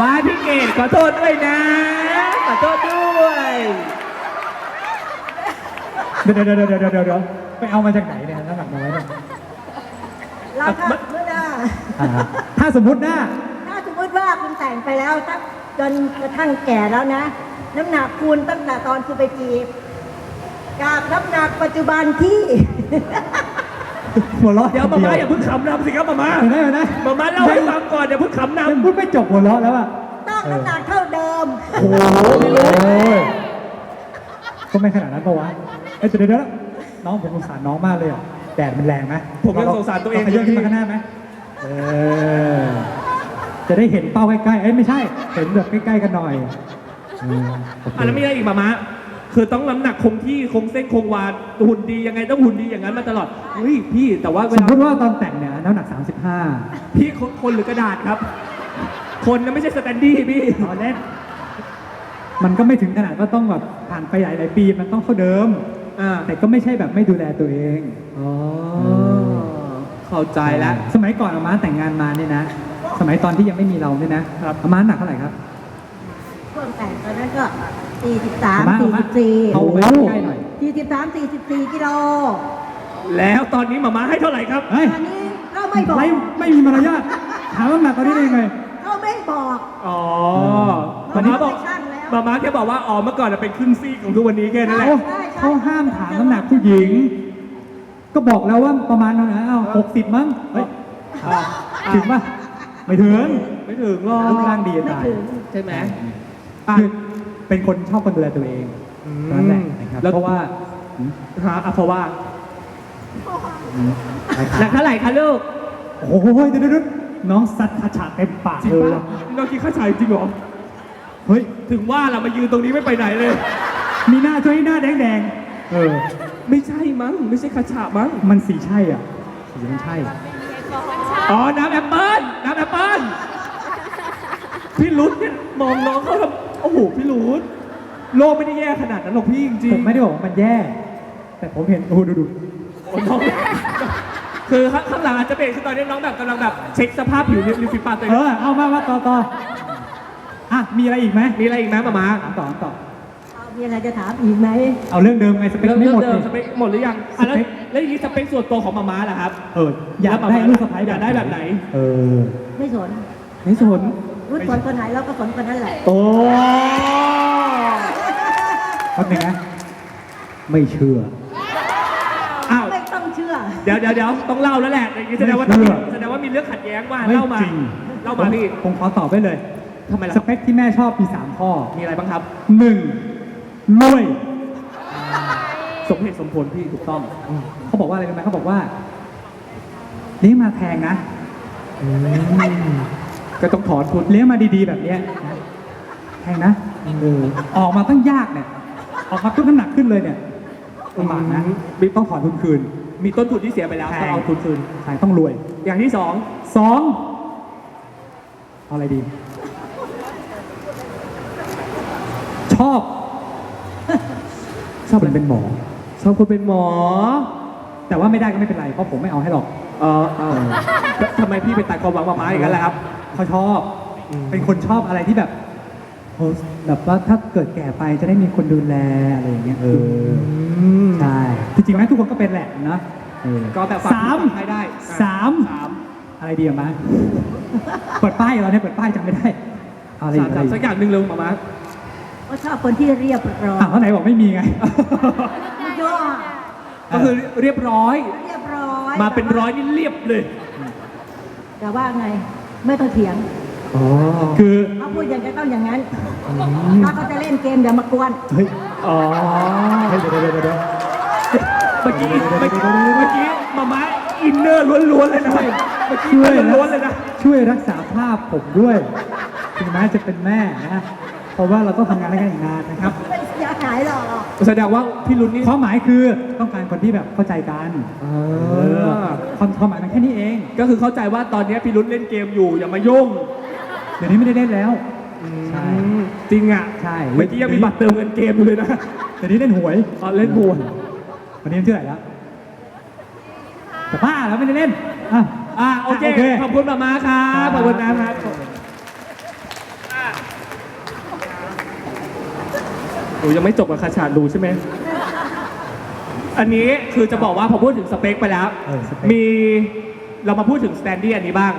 ว้ายพี่เกดขอโทษด้วยนะ ขอโทษด้วยเดี๋ยวเดี๋ยวเดี๋ยวเดี๋ยวเดี๋ยวเดี๋ยวไปเอามาจากไหนเนี่ยน้ำหนักน้อยเนี่ยเราถ้าสมมติว่าอ่าถ้าสมมุตินะถ้าสมมติว่าคุณแต่งไปแล้วถ้าจนกระทั่งแก่แล้วนะ น้ำหนักคุณตั้งแต่ตอนคุณไปจีบกับน้ำหนักปัจจุบันที่ หัวเราะเดี๋ยวมาม่าอย่าเพิ่งขำนำสิครับมาม่าเห็นไหมเห็นไหมมาม่าเล่าให้ฟังก่อนอย่าเพิ่งขำนยังพูดไม่จบหัวเราะแล้วอะต้องน้ำหนักเท่าเดิม โอ้ยก็ไม่ขนาดนั้นปะวะเอ้ยเดี๋ยวเดี๋ยวเดี๋ยวน้องผมสงสารน้องมากเลยอะแดดมันแรงไหมำผมยังสงสารตัวเองขยับขึ้นมาข้างหน้าไหมเออจะได้เห็นเป้าใกล้ๆเอ้ยไม่ใช่ เห็นแบบใกล้ๆกันหน่อยเออโอเคอะแล้วมีอะไรอีกมาม่า คือต้องน้ำหนักคงที่คงเส้นคงวาหุ่นดียังไงต้องหุ่นดีอย่างนั้นมาตลอดเฮ้ยพี่แต่ว่าเวสมลามติว่าตอนแต่งเนี่ยน้ำหนัก 35พี่คนคนหรือกระดาษครับ คนนะไม่ใช่สแตนดี้พี่ ตอนเล่นมันก็ไม่ถึงขนาดว่าต้องแบบผ่านไปหลายหลายๆปีมันต้องเท่าเดิม อ่าแต่ก็ไม่ใช่แบบไม่ดูแลตัวเอง อ๋อเข้าใจแล้ว สมัยก่อนอาม่าแต่งงานมาเนี่ยนะ สมัยตอนที่ยังไม่มีเราเนี่ยนะครับอาม่าหนักเท่าไหร่ครับ ช่วงแต่งตอนนั้นก็ 43อาม่าอาม่าเอาไว้ใกล้หน่อย44 43 44กิโลแล้วตอนนี้มาม่าให้เท่าไหร่ครับ เฮ้ยอันนี้ก็ไม่บอกไม่ไม่มีมารยาทถามว่าหนักตอนนี้ได้ยังไง ก็ไม่บอก อ๋อตอนนี้มาม่าบอกไม่ช่างแล้วมาม่าแค่บอกว่าอ๋อเมื่อก่อนนะเป็นครึ่งซี่ของทุกวันนี้แค่นั้นแหละเขาเขาห้ามถามน้ำหนักผู้หญิง ก็บอกแล้วว่าประมาณนั้นนะอ้าวหกสิบมั้งเฮ้ยอะถึงป่ะไม่ถึงไม่ถึงหรอกรูปร่างดีจะไม่ตายถึง ใช่ไหม คือ เป็นคนชอบคนดูแลตัวเองอืมนั่นแหละนะครับแล้วเพราะว่าอืมฮะอะเพราะว่าอืมไปคหนัรักบเท่าไหร่คะลูกโอ้โหเดี๋ยวเดี๋ยวเดี๋ยวน้องซัดคาฉาเต็มปากจริงเลยป่ะอะน้องคิดค่าใช้จริงเหรอเฮ้ยถึงว่าเรามายืนตรงนี้ไม่ไปไหนเลย มีหน้าช่วยให้หน้าแดงแดงๆเออไม่ใช่มั้งไม่ใช่คาฉามั้งมันสีใช่อะสีมันใช่อ๋อน้ำแอปเปิ้ลน้ำแอปเปิ้ลพี่รุ้เนี่ยมองน้องเขาทำ โอ้โหพี่รุ้โลกไม่ได้แย่ขนาดนั้นหรอกพี่จริงผมไม่ได้บอกว่ามันแย่ แต่ผมเห็นโอ้โหดูดูโอ้น้องคือข้างข้างหลังอาจจะเป็นคือตอนนี้น้องแบบกำลังแบบเช็คสภาพผิวริมฝีปากตัวเอเองอเอามามาต่อต่ออะมีอะไรอีกไหมมีอะไรอีกไหมมามาถามต่อถามต่อเอามีอะไรจะถามอีกไหมเอาเรื่องเดิมไงสเปคเริ่มไม่เริ่หมมดเดิมนี่ สเปคหมดหรือยังอะแล้วสเปค แล้วอย่างนี้สเปคส่วนตัวของมาม่าล่ะครับ เอออยากแล้วได้แบบลูกสะใภ้อยากได้แบบไหน เออไม่สนไม่สนรู้สนคนไหนเราก็สนคนนั้นแหละ โอ้แป๊บนึงนะ ไม่เชื่อ อ้าว ไม่ต้องเชื่อ เดี๋ยวเดี๋ยวเดี๋ยวต้องเล่าแล้วแหละอย่างนี้แสดงว่าไม่เชื่อ แสดงว่ามีเรื่องขัดแย้งว่าไม่เล่ามาจริงเล่ามาพี่ผมขอตอบได้เลยทำไมล่ะ สเปคที่แม่ชอบมีสามข้อมีอะไรบ้างครับ หนึ่งรวย สมเหตุสมผลพี่ถูกต้อง เขาบอกว่าอะไรรู้ไหมเขาบอกว่าเลี้ยงมาแพงนะก็ต้องถอนทุนเลี้ยงมาดีๆแบบเนี้ยนะแพงนะเออออกมาต้องยากเนี่ย ออกมาต้องน้ำหนักขึ้นเลยเนี่ยลำบากนะบิ๊กต้องถอนทุนคืน มีต้นทุนที่เสียไปแล้วแพต้องเอาทุนคืน ใช่ต้องรวย อย่างที่สองสองเอาอะไรดี ชอบ ชอบคนเป็นหมอ ชอบคนเป็นหมอ แต่ว่าไม่ได้ก็ไม่เป็นไร เพราะผมไม่เอาให้หรอก เออเออแล้วทำไมพี่ไปตัดความหวังมาม้าอย่างนั้นล่ะครับ เขาชอบอืมเป็นคนชอบอะไรที่แบบ โอ้แบบว่าถ้าเกิดแก่ไปจะได้มีคนดูแลอะไรอย่างเงี้ยเออใช่จริงๆไหมทุกคนก็เป็นแหละนะเออก็แบบฝากสามให้ได้อะสามสามอะไรดีอะมาเปิดป้ายเราเนี่ยเปิดป้ายจำไม่ได้เอาอะไรอีสามกอะไรสามอีกสักอย่างหนึ่งเลยมาม้าก็ชอบคนที่เรียบร้อยอะเขาไหนบอกไม่มีไงยอดก็คือเรียบร้อย เรียบร้อยมาเป็นร้อยนี่เรียบเลย แต่ว่าไง ไม่ต้องเถียง อ๋อคือเขาพูดอย่างก็ต้องอย่างนั้น ถ้าเขาจะเล่นเกมเดี๋ยวมากวน เฮ้ยอ๋อเฮ้ยเดี๋ยวเดี๋ยวเดี๋ยวเดี๋ยว เมื่อกี้เมื่อกี้เมื่อกี้มาม้าอินเนอร์ล้วนๆเลยนะเมื่อกี้ช่วยล้วนๆเลยนะ ช่วยรักษาภาพผมด้วยถึงแม้จะเป็นแม่นะเพราะว่าเราต้องทำงานด้วยกันอีกนานนะครับ ไม่เสียหายหรอกแสดงว่าพี่ลุ้นนี่ ความหมายคือต้องการคนที่แบบเข้าใจกันเอเออความความหมายมันแค่นี้เอง ก็คือเข้าใจว่าตอนนี้พี่ลุ้นเล่นเกมอยู่อย่ามายุ่ง เดี๋ยวนี้ไม่ได้เล่นแล้ว ใช่ อืมจริงอะใช่ เมื่อกี้ยังมีบัตรเติมเงินเกมอยู่เลยนะ เดี๋ยวนี้เล่นหวยตอนเล่นบวลวันนี้มันชื่ออะไรแล้วแต่บ้าแล้วไม่ได้เล่นอะอะโอเคโอเคขอบคุณมาม้าครับครับ ขอบคุณนะครับอ่หนูยังไม่จบกับคาชาดูใช่ไหม อันนี้คือจะบอกว่าพอพูดถึงสเปคไปแล้ว เออสเปค มีเรามาพูดถึงสแตนดี้อันนี้บ้าง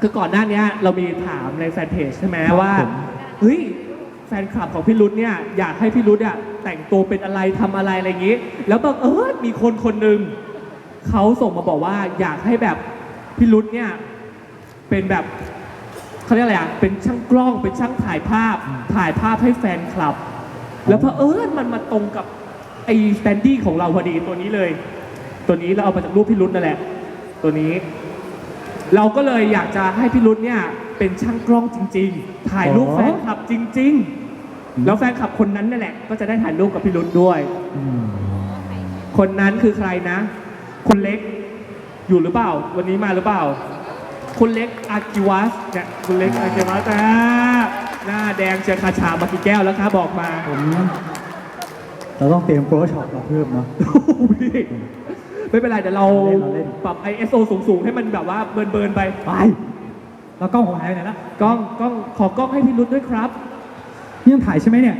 คือก่อนหน้านี้เรามีถามในแฟนเพจใช่ไหมครับว่าผมเฮ้ยแฟนคลับของพี่รุธเนี่ยอยากให้พี่รุธเนี่ยแต่งตัวเป็นอะไรทำอะไรอะไรอย่างนี้ แล้วบังเอิญมีคนคนหนึ่งเขาส่งมาบอกว่าอยากให้แบบพี่รุธเนี่ยเป็นแบบเขาเรียกอะไรอะเป็นช่างกล้องเป็นช่างถ่ายภาพถ่ายภาพให้แฟนคลับ แล้วเผอิญมันมาตรงกับไอ้สแตนดี้ของเราพอดีตัวนี้เลย ตัวนี้เราเอามาจากรูปพี่รุธนั่นแหละ ตัวนี้ เราก็เลยอยากจะให้พี่รุธเนี่ยเป็นช่างกล้องจริง ๆ ถ่ายรูปอ๋อแฟนคลับจริง ๆ แล้วแฟนคลับคนนั้นนั่นแหละ ก็จะได้ถ่ายรูปกับพี่รุธด้วยอืมคนนั้นคือใครนะคนเล็กอยู่หรือเปล่า วันนี้มาหรือเปล่า คุณเล็กอากิวัสเนี่ยคุณเล็กอากิวัสอ่าหน้าแดงเชียร์คาชามากี่แก้วแล้วคะบอกมา ผม เราต้องเตรียมโปรช็อปมาเพิ่มเนาะพี่ ไม่เป็นไรเดี๋ยวเราเราเล่น ปรับ ISO สูงๆ ให้มันแบบว่าเบิร์นๆไป ไปแล้วกล้องผมหายไปไหนละกล้องกล้องขอกล้องให้พี่รุธด้วยครับ นี่ยังถ่ายใช่ไหมเนี่ย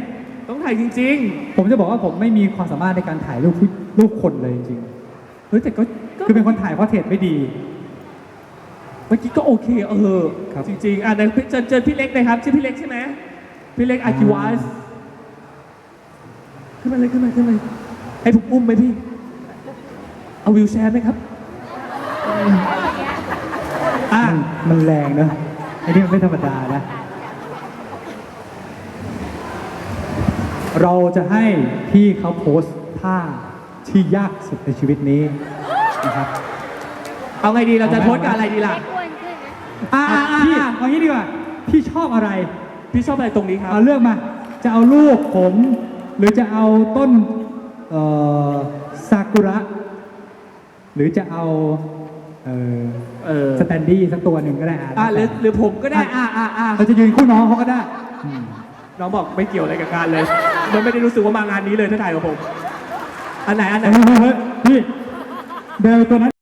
ต้องถ่ายจริง ผมจะบอกว่าผมไม่มีความสามารถในการถ่ายรูปผู้รูปคนเลยจริงๆเฮ้ยแต่ก็ก็ๆคือเป็นคนถ่ายเพราะเทรดไม่ดีเมื่อกี้ก็โอเค เออ ครับ จริง ๆ อะเดี๋ยวเจอเจอพี่เล็กนะครับ ชื่อพี่เล็กใช่ไหมพี่เล็กอากิวัสขึ้นมาเลยขึ้นมาขึ้นมาให้ผมอุ้มไหมพี่ เอาวิวแชร์ไหมครับอะมันมันแรงเนอะไอ้นี่มันไม่ธรรมดานะ เราจะให้พี่เขาโพสต์ท่าที่ยากสุดในชีวิตนี้นะครับ เอาไงดีเราจะเอาไหมโพสต์กับอะไรดีล่ะไม่อ้วนขึ้นนะอ่าอ่าพี่อ่าเอางี้ดีกว่าพี่ชอบอะไร พี่ชอบอะไรตรงนี้ครับเอาเลือกมา จะเอารูปผม หรือจะเอาต้นเอ่อซากุระ หรือจะเอาเอ่อเออสแตนดี้สักตัวหนึ่งก็ได้อะอ่าหรือหรือผมก็ได้อ่าอ่าอ่าเราจะยืนคู่น้องเขาก็ได้อืมน้องบอกไม่เกี่ยวอะไรกับงานเลย มันไม่ได้รู้สึกว่ามางานนี้เลยถ้าถ่ายกับผม อันไหนอันไหน เฮ้ยเฮ้ยเฮ้ยพี่เบลตัวนั้น